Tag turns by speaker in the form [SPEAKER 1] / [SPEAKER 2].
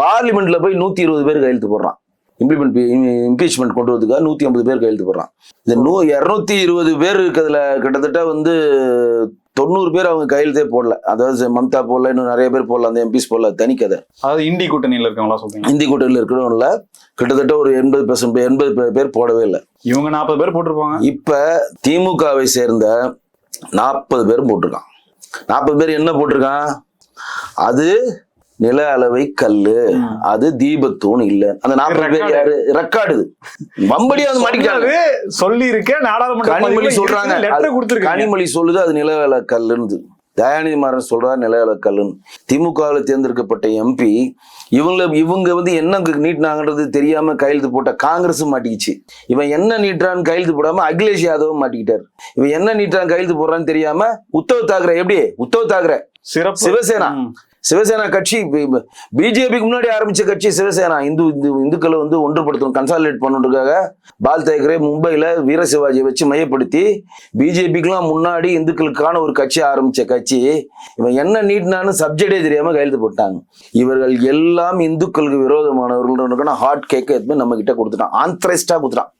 [SPEAKER 1] பார்லிமெண்ட்ல போய் நூத்தி இருபது பேர் கையெழுத்து போடுறான். இம்ப்ளிமெண்ட் இம்பீச்மெண்ட் கொண்டு வரதுக்காக நூத்தி ஐம்பது பேர் கையெழுத்து போடுறான். இந்த நூ இருநூத்தி இருபது பேர் இருக்கிறதுல கிட்டத்தட்ட வந்து தொண்ணூறு பேர் அவங்க கையெழுத்தே போடல. அதாவது மம்தா போடல இன்னும் நிறைய பேர் போடல அந்த எம்பிஸ் போடல தனி கதை
[SPEAKER 2] அதாவது இந்தி கூட்டணியில இருக்கவங்களா சொல்றீங்க.
[SPEAKER 1] இந்தி கூட்டணியில் இருக்கிறவங்கள கிட்டத்தட்ட ஒரு எண்பது பெர்சன்ட் எண்பது பேர் போடவே இல்லை.
[SPEAKER 2] இவங்க நாற்பது பேர் போட்டிருப்பாங்க.
[SPEAKER 1] இப்ப திமுகவை சேர்ந்த நாற்பது பேர் போட்டிருக்கான். நாற்பது பேர் என்ன போட்டிருக்கான்? அது நில அளவை கல்லு. அது தீபத்தூண் இல்ல. அந்த நாற்பது பேர் ரெக்கார்டு. வம்படியா வந்து மாட்டிக்காங்க
[SPEAKER 2] சொல்லி இருக்கேன் நாடாளுமன்ற
[SPEAKER 1] கனிமொழி சொல்றாங்க. கனிமொழி சொல்லுது அது நிலவேல கல்லுன்னு தயாநிதி மாறன் சொல்றாரு நிலவேல கல்லுன்னு. திமுகவில் தேர்ந்தெடுக்கப்பட்ட எம்பி இவங்கள இவங்க வந்து என்ன நீட்டினாங்கன்றது தெரியாம கையெழுத்து போட்ட காங்கிரஸ் மாட்டிக்கிச்சு. இவன் என்ன நீட்டுறான்னு கையெழுத்து போடாம அகிலேஷ் யாதவும் மாட்டிக்கிட்டாரு. இவன் என்ன நீட்டுறான்னு கையெழுத்து போடுறான்னு தெரியாம உத்தவ் தாக்கரே எப்படி? உத்தவ் தாக்கரே.
[SPEAKER 2] சிறப்பு.
[SPEAKER 1] சிவசேனா. சிவசேனா கட்சி பிஜேபிக்கு முன்னாடி ஆரம்பிச்ச கட்சி சிவசேனா. இந்து இந்து இந்துக்களை வந்து ஒன்றுபடுத்தணும் கன்சாலிடேட் பண்ணுறதுக்காக பால் தேக்கரே மும்பையில் வீர சிவாஜியை வச்சு மையப்படுத்தி பிஜேபிக்கெலாம் முன்னாடி இந்துக்களுக்கான ஒரு கட்சி ஆரம்பித்த கட்சி. இவன் என்ன நீட்னான்னு சப்ஜெக்டே தெரியாமல் கையெழுத்து போட்டாங்க. இவர்கள் எல்லாம் இந்துக்களுக்கு விரோதமானவர்கள் ஹார்ட் கேக்க எதுவுமே நம்ம கிட்ட கொடுத்துட்டான். ஆந்த்ரைஸ்டாக கொடுத்துட்டான்.